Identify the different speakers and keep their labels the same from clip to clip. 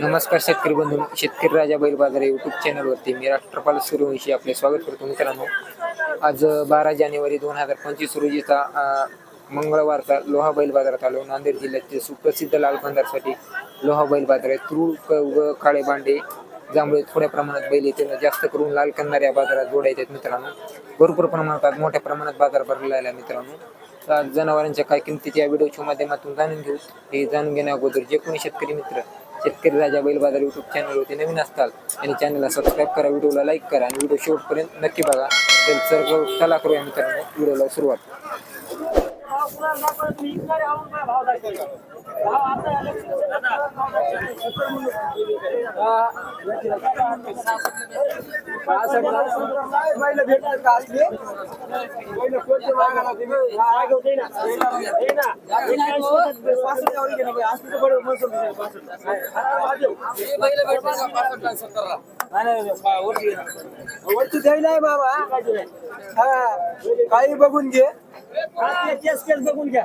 Speaker 1: नमस्कार शेतकरी बंधू शेतकरी राजा बैल बाजार युट्यूब चॅनलवरती मी राष्ट्रपाल सूर्यवंशी आपले स्वागत करतो मित्रांनो. आज बारा जानेवारी दोन हजार पंचवीस रोजीचा मंगळवारचा लोहा बैल बाजारात आलो. नांदेड जिल्ह्यातील सुप्रसिद्ध लालबंदारसाठी लोहा बैल बाजार आहे. तुरुळ व काळे बांडे जांभळे थोड्या प्रमाणात बैल येते. जास्त करून लाल कंदार या बाजारात जोडायचे आहेत मित्रांनो. भरपूर प्रमाणात आज मोठ्या प्रमाणात बाजार भरलेला आहे मित्रांनो. आज जनावरांच्या काय किमतीच्या या व्हिडिओच्या माध्यमातून जाणून घेऊ. हे जाणून घेण्या अगोदर जे कोणी शेतकरी मित्र शेतकरी राजा बैल बाजार युट्यूब चॅनलवरती नवीन असताल आणि चॅनलला सबस्क्राईब करा व्हिडिओला लाईक करा आणि व्हिडिओ शेवटपर्यंत नक्की बघा. तर सर्व चला करूया मित्रांनो व्हिडिओला सुरुवात.
Speaker 2: वरती द्यायला आहे बाबा हा काही बघून घे केस केस बघून घ्या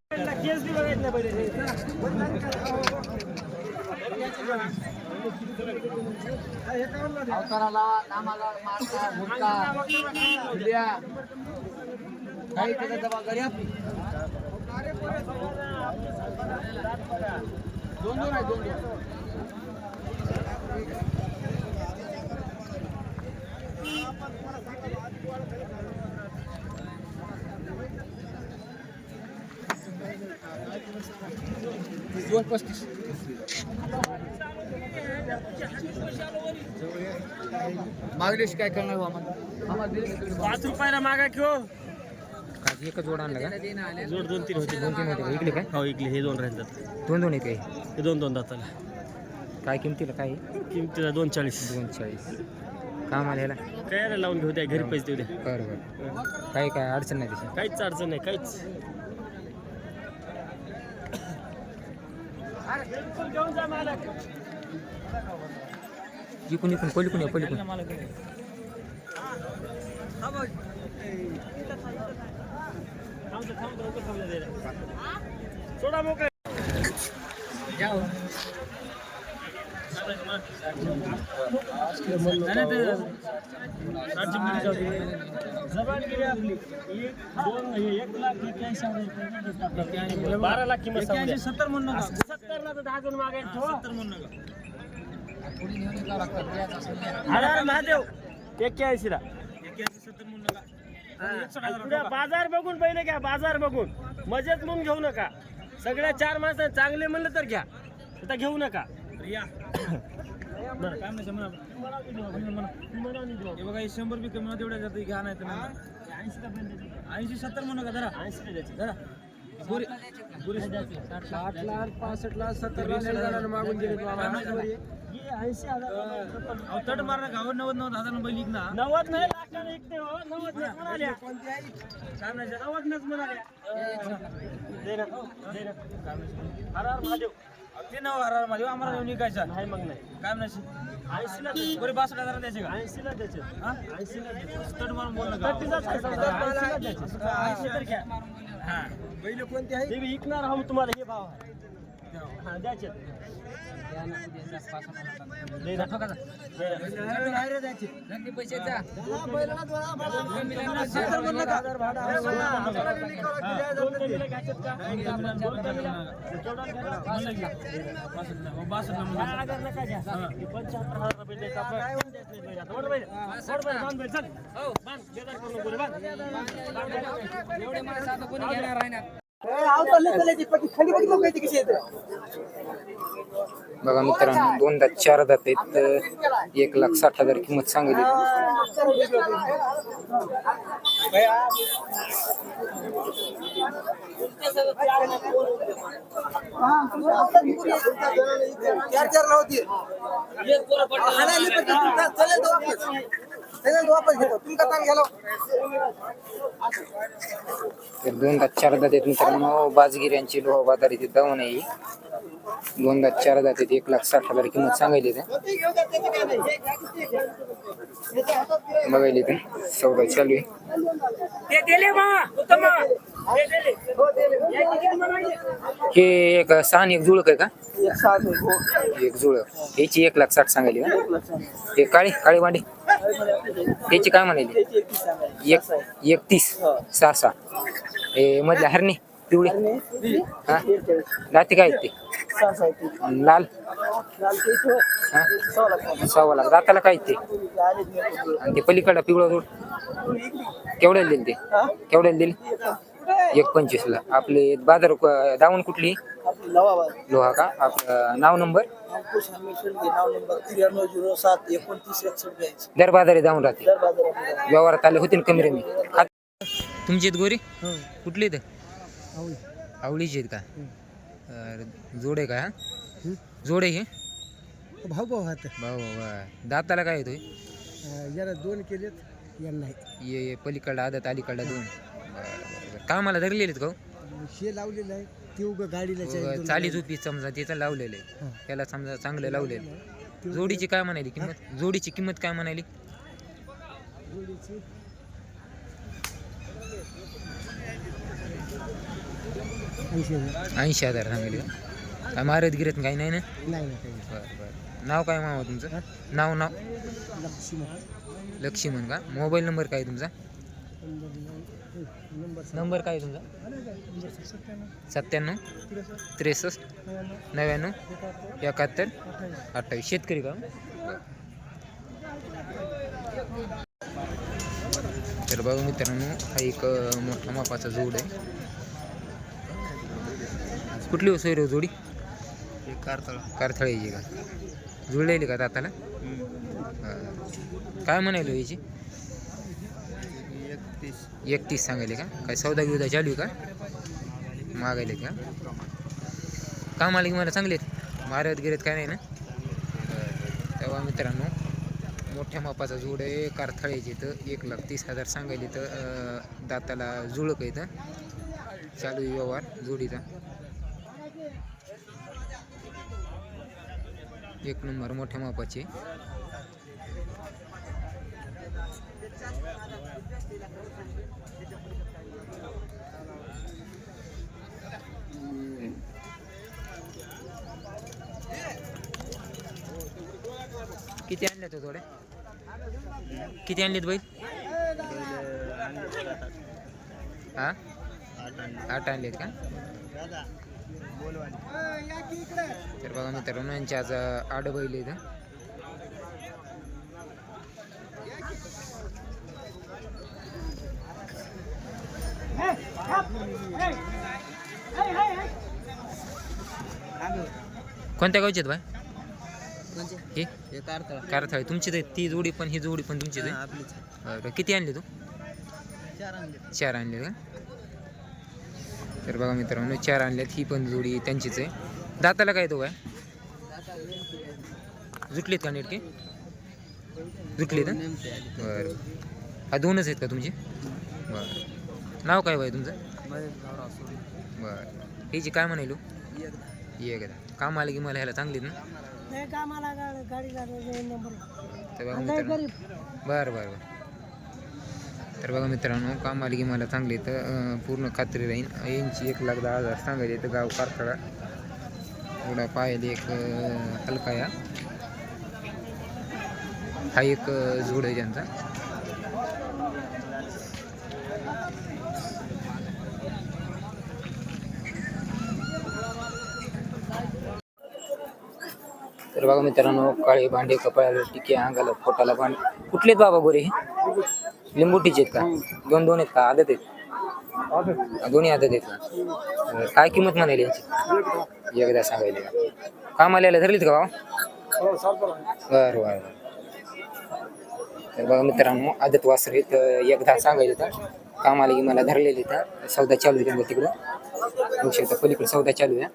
Speaker 3: अवताराला नामाला मारता भुटका फुल्या काही त्याचा जबाबदारी आपली दोन दोन आहे दोन दोन. दोन पस्तीस मागलेश काय करणार हो?
Speaker 2: पाच रुपयाला मागा घेऊ
Speaker 1: काय एक जोड आणलं का?
Speaker 2: जोड दोन तीन होते.
Speaker 1: दोन तीन होते का? इकडे काय?
Speaker 2: हो इकले हे दोन राहतात
Speaker 1: दोन दोन येते
Speaker 2: हे? दोन दोन दाताला.
Speaker 1: काय किमतीला काय?
Speaker 2: किमतीला दोन चाळीस
Speaker 1: दोन चाळीस काम आलं ह्याला
Speaker 2: काय लावून घेऊ द्या घरी पैसे देऊ द्या.
Speaker 1: बरं बरं. काही काय अडचण नाही त्याची?
Speaker 2: काहीच अडचण नाही काहीच.
Speaker 1: इकून इकून पलीकून या पलीकून
Speaker 2: सोडा मोकळे बारा लाख किंमत सत्तर म्हणून सत्तर ला तर दहा जण मागायचे सत्तर म्हणून
Speaker 3: द्या.
Speaker 2: महादेव एक्क्याऐंशी ला बाजार बघून पहिले घ्या बाजार बघून. मजेत म्हणून घेऊ नका. सगळ्या चार माणसं चांगले म्हणलं तर घ्या. आता घेऊ नका. बरं.
Speaker 4: बघा हे शंभर बी कमी तेवढ्या जातं घ्या नाही तर ऐंशी सत्तर म्हणू का? जरा
Speaker 2: ऐंशी.
Speaker 4: जरा गोरी गोरी
Speaker 2: साठ ला पासष्ट ला सत्तर ला मागून गेले ऐंशी हजार
Speaker 4: अहो तट मार अहो नव्वद नव्वद हजार बैल ना.
Speaker 2: नव्वद नाही लाखाने विकते हो. नव्वद नाही म्हणाल्या. काय म्हणायचं? नव्वद म्हणाल्या. हर हर महादेव.
Speaker 4: ते नऊ हजारमध्ये आम्हाला येऊन विकायचा.
Speaker 2: नाही मग नाही.
Speaker 4: काय म्हणायची?
Speaker 2: ऐंशीला.
Speaker 4: गोरी बासष्ट हजार द्यायचे का?
Speaker 2: ऐंशीला द्यायचे
Speaker 4: हा?
Speaker 2: ऐंशीला द्यायचे.
Speaker 4: तट मारून बोल नका
Speaker 2: तट्टीचाच खर्च आहे. ऐंशीला द्यायचे. ऐंशी तर घ्या.
Speaker 4: हा. बैल कोणते आहे?
Speaker 2: ते बी विकणार आहोत तुम्हाला हे भाव आहे. हा, द्यायचे हा.
Speaker 3: एवढे माणसं आता कोणी घेणार ना.
Speaker 1: बघा मित्रांनो दोनदा चार दात आहेत तर एक लाख साठ हजार किंमत सांगितली तर दोनदा चारदा देत मित्रांनो. बाजगिरी यांची लोह बाजार इथे जाऊ नये दोनदा चारदा देत एक लाख साठ हजार किंमत सांगायली ते बघायली ते सौदा चालू आहे. हे एक सहा एक जुळक आहे का? एक जुळक याची एक लाख साठ सांगायली हे काळी काळी वांडी त्याची काय म्हणाली? एक एकतीस सहा सहा हे मधल्या हरणी पिवळी? हा? दाती काय आहेत ते? लाल. हा? सव्वा लाख दाताला काय आहेत ते? आणि ते पलीकडला पिवळं रोड केवढ्याला दिली ते? केवढ्याला दिली? एक पंचवीसला. आपले बाजार दावण कुठली? लोहा का? आपलं नाव नंबर?
Speaker 2: सात एकोणतीस एकसष्ट ब्याऐंशी.
Speaker 1: दर बाजारी जाऊन राहते.
Speaker 2: दर
Speaker 1: व्यवहारात आले होते ना कमी रमी. खात तुमची आहेत गोरी? कुठली आहेत? आवळीची आहेत का? अं, जोडे का? हा? जोडे हे
Speaker 2: भाऊ भाऊ हात.
Speaker 1: भाऊ भाऊ दाताला काय येतोय
Speaker 2: याला दोन केलेत यांना नाही
Speaker 1: ये ये पलीकडला आदत अलीकडला दोन. बरं, बरं, बरं. कामाला धरलेले का हो?
Speaker 2: शे लावलेलं आहे. ते उगं गाडीला
Speaker 1: उगा चाली झोपी समजा तिथं लावलेलं आहे. त्याला समजा चांगलं लावलेलं आहे. जोडीची काय म्हणाली? किंमत जोडीची किंमत काय म्हणाली?
Speaker 2: ऐंशी हजार.
Speaker 1: का? काय मारत गिरत काही नाही ना? बरं बरं. नाव काय मामा तुमचं? नाव नाव?
Speaker 2: लक्ष्मी
Speaker 1: लक्ष्मण का? मोबाईल नंबर काय तुमचा?
Speaker 2: नंबर
Speaker 1: काय तुमचा? सत्त्याण्णव त्रेसष्ट नव्याण्णव एकाहत्तर अठ्ठावीस. शेतकरी का? तर बघा मित्रांनो हा एक मोठा मापाचा जोड आहे. कुठली हो सोयरे जोडी? कारथळ्याची का? जुळलेली का दाताला. काय म्हणालो याची? एकतीस सांगायले का? काय सौदा बिवदा चालू आहे का? मागायले का? काम आले की मला चांगले मारत गिरत काय नाही ना? तेव्हा मित्रांनो मोठ्या मापाचा जोड आहे. कारथळ्याची तर एक लाख तीस हजार सांगायले तर दाताला जुळक आहे इथं. चालू आहे व्यवहार जोडीचा. एक नंबर मोठ्या मापाचे. किती आणले तो थोडे? किती आणलेत बैल? हा? आठ आणलेत का? तर बघा मित्रांनो यांची आज आठ बैल आहेत कोणत्या गावचे आहेत बाय हे? कारथाळी ती जोडी पण ही जोडी पण तुमचीच आहे? बरं किती आणले तू? चार आणले. का? तर बघा मित्रांनो चार आणल्यात ही पण जोडी त्यांचीच आहे. दाताला काय तो काय? जुटलीत का नेटके जुटलीत हं? बरं. हा दोनच आहेत का तुमचे? बरं. नाव काय बाय तुमचं? बरं. ह्याची काय म्हणालो ये एकदा. काम आलं की मला ह्याला चांगलीत ना?
Speaker 2: कामाला गाडीला नंबर.
Speaker 1: तर बघा मित्रांनो. बरं बरं बरं. तर बघा मित्रांनो काम आली की मला चांगले तर अं, पूर्ण खात्री राहील यांची एक लाख दहा हजार सांगायचे तर गाव कारथळा एवढा पाहिले एक अं, हलका या. हा एक अं, जोड आहे त्यांचा. तर बघा मित्रांनो काळे भांडे कपाळाला टिके अंगाला पोटाला भांड कुठलेत बाबा गोरे हे? लिंबूटीचे आहेत का? दोन दोन आहेत का? आदत आहेत? दोन्ही आदत आहेत का? काय किंमत म्हणाली याची? एकदा सांगायला. काम आलेला धरलीत का बाबा बरं बरं तर बघा मित्रांनो आदत वासर अं, एकदा सांगायचं तर. कामाला की मला धरलेले इथं सौदा चालू आहे तिकडं. बघू शकता पलीकडे सौदा चालू आहे.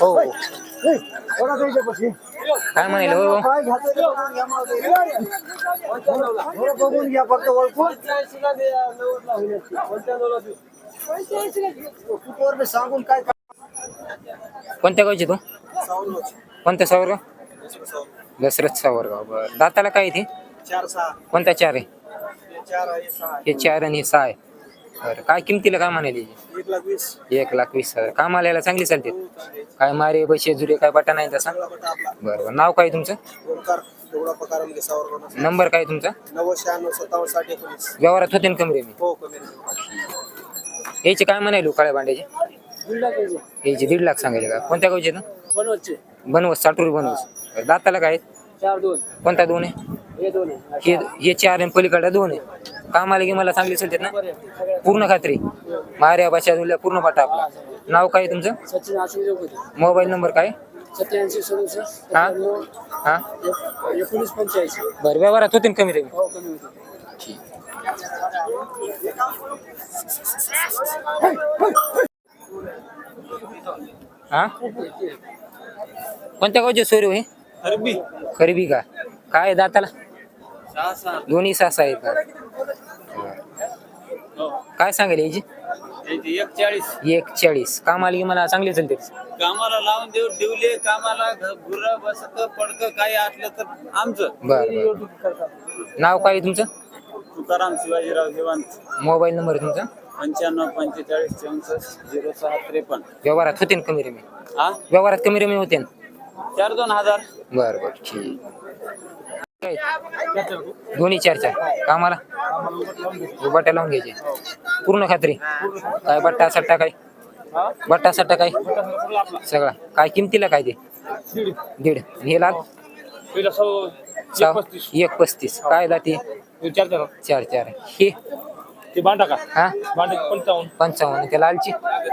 Speaker 1: ઓ ઓરા થઈ જાય પછી काय म्हणाले हो?
Speaker 2: बघून घ्या फक्त ओळखून कुठवर सांगून काय
Speaker 1: कोणत्या गावचे तू? कोणत्या सावरगाव? दसरथ सावरगाव बरं. दाताला काय ते?
Speaker 2: चार सहा.
Speaker 1: कोणता चार आहे? हे चार आणि हे सहा आहे. बरं काय किमतीला काय म्हणाले?
Speaker 2: एक लाख वीस
Speaker 1: एक लाख वीस हजार. कामाला यायला चांगली चालते काय मारे बशे जुरे काय बटा नाही तसा?
Speaker 2: आपला
Speaker 1: बरं बरं नाव काय तुमचं?
Speaker 2: ओंकार एवढा प्रकार म्हणजे
Speaker 1: नंबर काय तुमचा?
Speaker 2: नव्वद शहाण्णव सत्तावन्न साठ एकोणीस.
Speaker 1: व्यवहारात होते ना कमी रे मी
Speaker 2: हो कमी
Speaker 1: याचे काय म्हणाले काळ्या भांड्याचे? याचे दीड लाख सांगायचे का? कोणत्या गावचे ना
Speaker 2: बनवचे
Speaker 1: बनवस साठुरी बनवस. दाताला काय आहेत?
Speaker 2: चार दोन.
Speaker 1: कोणता दोन आहे?
Speaker 2: हे
Speaker 1: हे हे चार आणि पलीकडे दोन आहे. कामाला की मला चांगली चालतात ना? पूर्ण खात्री. मार्या भाषा पूर्ण पाटा आपला. नाव काय आहे तुमचं? मोबाईल नंबर काय?
Speaker 2: सत्याऐंशी सदुसष्ट
Speaker 1: हा? हा?
Speaker 2: एकोणीस पंच्याऐंशी.
Speaker 1: बरं व्यवहारात होते ना कमी रे.
Speaker 2: हो कमी होते
Speaker 1: हा? कोणत्या गावचे सोयरे हे
Speaker 2: अरबी.
Speaker 1: खरीबी का? काय आहे दाताला? दोन्ही सासा आहेत का काय सांगेल याची?
Speaker 2: एक चाळीस
Speaker 1: एक चाळीस कामाला की मला चांगली चालते
Speaker 2: कामाला लावून देऊ देवले कामाला गुर बसत पडक काही असलं तर आमचं.
Speaker 1: बरं नाव काय तुमचं?
Speaker 2: तुकाराम शिवाजीराव हेवांत
Speaker 1: मोबाईल नंबर तुमचा?
Speaker 2: पंच्याण्णव पंचेचाळीस चौसष्ट झिरो सहा त्रेपन्न.
Speaker 1: व्यवहारात होते ना कमी रमी?
Speaker 2: हा?
Speaker 1: व्यवहारात कमी रमी होते ना?
Speaker 2: चार दोन हजार.
Speaker 1: बरं बरं. ठीक. काय? दोन्ही चार चार कामाला? बट्टा लावून घ्यायचे. पूर्ण खात्री. काय बट्टा सट्टा काय? बट्टा सट्टा काय? सगळा. काय किमतीला काय ते? दीड. हे लाल? एक पस्तीस. काय लाते चार चार. हे?
Speaker 4: ते बांधा का?
Speaker 1: हा?
Speaker 4: बांधा पंचावन्न.
Speaker 1: पंचावन्न. त्या लालची?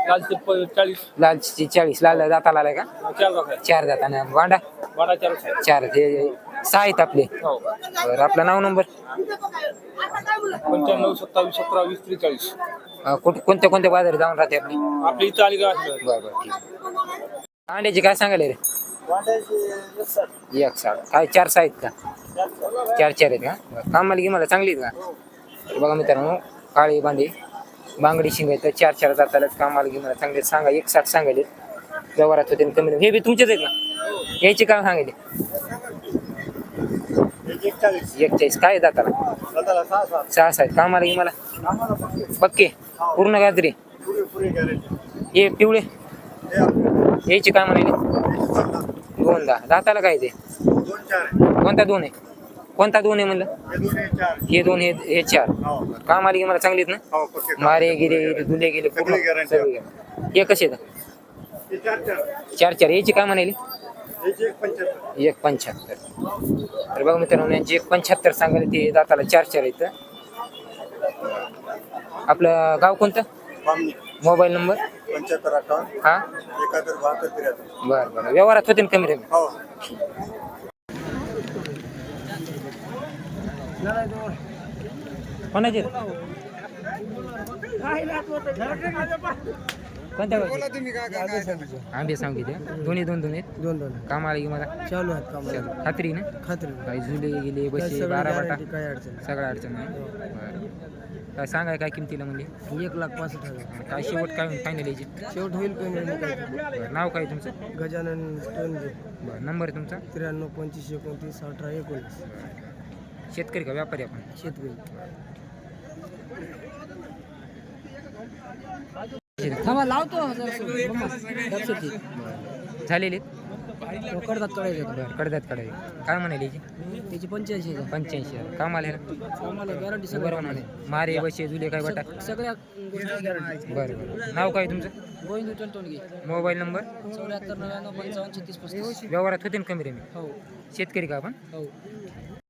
Speaker 4: लालचे चाळीस.
Speaker 1: लालची चाळीस. लाल दाता लाल का?
Speaker 4: चार
Speaker 1: दाता वांडा
Speaker 4: बांधा चार
Speaker 1: चार. ते सहा आहेत आपले. बरं आपलं नाव नंबर?
Speaker 4: पंच्याण्णव सत्तावीस सतरा वीस त्रेचाळीस
Speaker 1: कुठं कोणत्या कोणत्या बाजारात जाऊन राहते आपली?
Speaker 4: आपली इथं आली का असलं
Speaker 1: बरं बरं ठीक अंड्याची काय सांगायला रे? एक साठ. काय चार सहा आहेत का? चार चार आहेत का? बरं कामाला की मला चांगली आहेत का? तर बघा मित्रांनो काळी बांडे बांगडी शिंग आहेत चार चार जाताला कामाला की मला चांगले सांगा एक साठ सांगायले व्यवहारात होते आणि कमी हे बी तुमचेच आहेत ना यायचे काय सांगायले. एकचाळीस. काय दाताला? सहा सहा आहेत कामाला की मला. पक्के? पूर्ण गाजरी हे पिवळे? यायचे काय म्हणाले दोन दहा दाताला काय ते? कोणता दोन आहे? कोणता दोन आहे म्हणलं? हे दोन हे हे चार. काम आली की मला चांगली आहेत ना? मारे गिरे दुले गेले पूर्ण. हे कसे चार चार. याची काय म्हणाली एक पंच्याहत्तर. तर बघा मित्रांनो यांची एक पंच्याहत्तर सांगायला ते दाताला चार चार आहेत. आपलं गाव कोणतं? Mobile number?
Speaker 2: पंच्याहत्तर अठ्ठावन्न
Speaker 1: हा?
Speaker 2: एकाहत्तर बहात्तर त्र्याहत्तर.
Speaker 1: बरं बरं. व्यवहारात होते ना कमी रे
Speaker 2: हो.
Speaker 1: कोणाचे? कोणत्या गावचे? आंबे सांगितले दोन्ही दोन दोन आहेत.
Speaker 3: दोन दोन.
Speaker 1: काम आले की मला
Speaker 3: चालू आहेत काम.
Speaker 1: चल, खात्री ना?
Speaker 3: खात्री.
Speaker 1: काही झुले गेले बसे
Speaker 3: सगळं
Speaker 1: बारा बाटा.
Speaker 3: काय अडचण नाही.
Speaker 1: सगळ्या अडचण नाही. बरं. काय सांगाय काय किमतीला म्हणजे
Speaker 3: एक लाख पासष्ट हजार.
Speaker 1: काय शेवट काय फायनल यायची
Speaker 3: शेवट होईल पेमेंट
Speaker 1: बरं नाव काय तुमचं?
Speaker 3: गजानन टोनगे.
Speaker 1: बरं नंबर तुमचा?
Speaker 3: त्र्याण्णव पंचवीस एकोणतीस अठरा एकोणीस.
Speaker 1: शेतकरी का व्यापारी आपण?
Speaker 3: शेतकरी.
Speaker 1: झालेले
Speaker 3: कडतात कळायचे
Speaker 1: बरं कडद्यात काढावी काय म्हणाली याची
Speaker 3: त्याची पंच्याऐंशी हजार
Speaker 1: पंच्याऐंशी हजार काम आले
Speaker 3: आम्हाला गॅरंटी
Speaker 1: बरोबर म्हणे मारे बसे जुले काय बटा?
Speaker 3: सगळ्या
Speaker 1: बरं बरं. नाव काय तुमचं?
Speaker 3: Govind Tontongi
Speaker 1: mobile number?
Speaker 3: चौऱ्याहत्तर नव्याण्णव पंचावन्न छत्तीस पस्तीस.
Speaker 1: व्यवहारात होते ना कमी रेमी
Speaker 3: हो.
Speaker 1: शेतकरी का आपण?
Speaker 3: हो.